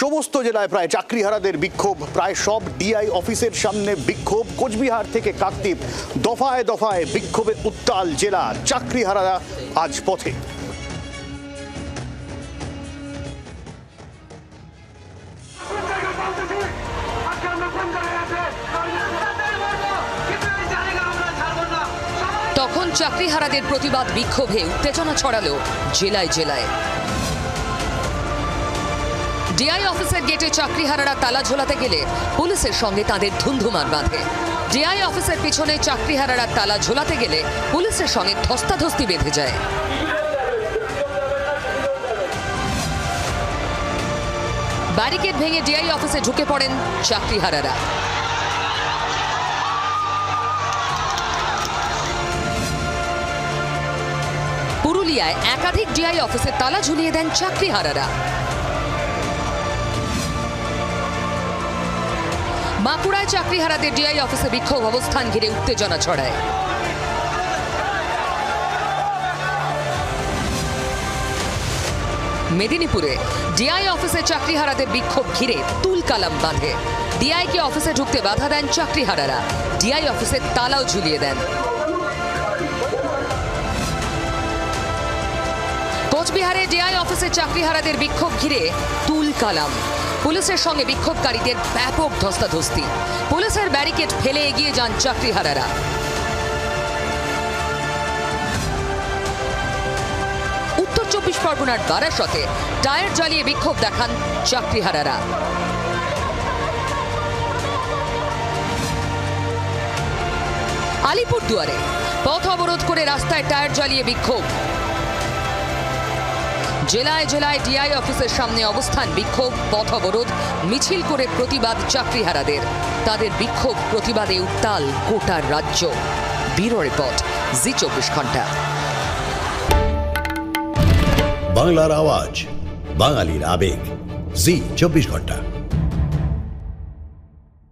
সমস্ত জেলায় প্রায় চাকরিহারাদের বিক্ষোভ। প্রায় সব ডিআই অফিসের সামনে বিক্ষোভ। কোচবিহার থেকে কাকদ্বীপ দফায় দফায় বিক্ষোভে উত্তাল জেলা চাকরিহারারা আজ পথে। তখন চাকরিহারাদের প্রতিবাদ বিক্ষোভে উত্তেজনা ছড়ালো জেলায় জেলায়। ডিআই অফিসের গেটে চাকরিহারারা তালা ঝোলাতে গেলে পুলিশের সঙ্গে তাদের ধুন্ধুমার বাঁধে। ডিআই অফিসের পিছনে চাকরিহারারা তালা ঝোলাতে গেলে পুলিশের সঙ্গে ধস্তাধস্তি বেঁধে যায়। ব্যারিকেড ভেঙে ডিআই অফিসে ঢুকে পড়েন চাকরিহারারা পুরুলিয়ায় একাধিক ডিআই অফিসে তালা ঝুলিয়ে দেন চাকরিহারারা বাঁকুড়ায় চাকরিহারাদের ডিআই অফিসে বিক্ষোভ, অবস্থান ঘিরে উত্তেজনা ছড়ায়। মেদিনীপুরে ডিআই অফিসে চাকরিহারাদের বিক্ষোভ ঘিরে তুলকালাম বাঁধে। ডিআইকে অফিসে ঢুকতে বাধা দেন চাকরিহারারা। ডিআই অফিসে তালাও ঝুলিয়ে দেন। কোচবিহারে ডিআই অফিসে চাকরিহারাদের বিক্ষোভ ঘিরে তুল কালাম পুলিশের সঙ্গে বিক্ষোভকারীদের ব্যাপক ধস্তাধস্তি। পুলিশের ব্যারিকেড ফেলে এগিয়ে যান চাকরিহারারা। উত্তর চব্বিশ পরগনার বারাসতে টায়ার জ্বালিয়ে বিক্ষোভ দেখান চাকরিহারারা। আলিপুরদুয়ারে পথ অবরোধ করে রাস্তায় টায়ার জ্বালিয়ে বিক্ষোভ। জেলায় জেলায় ডিআই অফিসের সামনে অবস্থান, বিক্ষোভ পথ অবরোধ মিছিল করে প্রতিবাদ চাকরিহারাদের। তাদের বিক্ষোভ প্রতিবাদে উত্তাল গোটা রাজ্য। ব্যুরো রিপোর্ট, জি চব্বিশ ঘণ্টা। বাংলার আওয়াজ, বাঙালির আবেগ। জি চব্বিশ ঘণ্টা।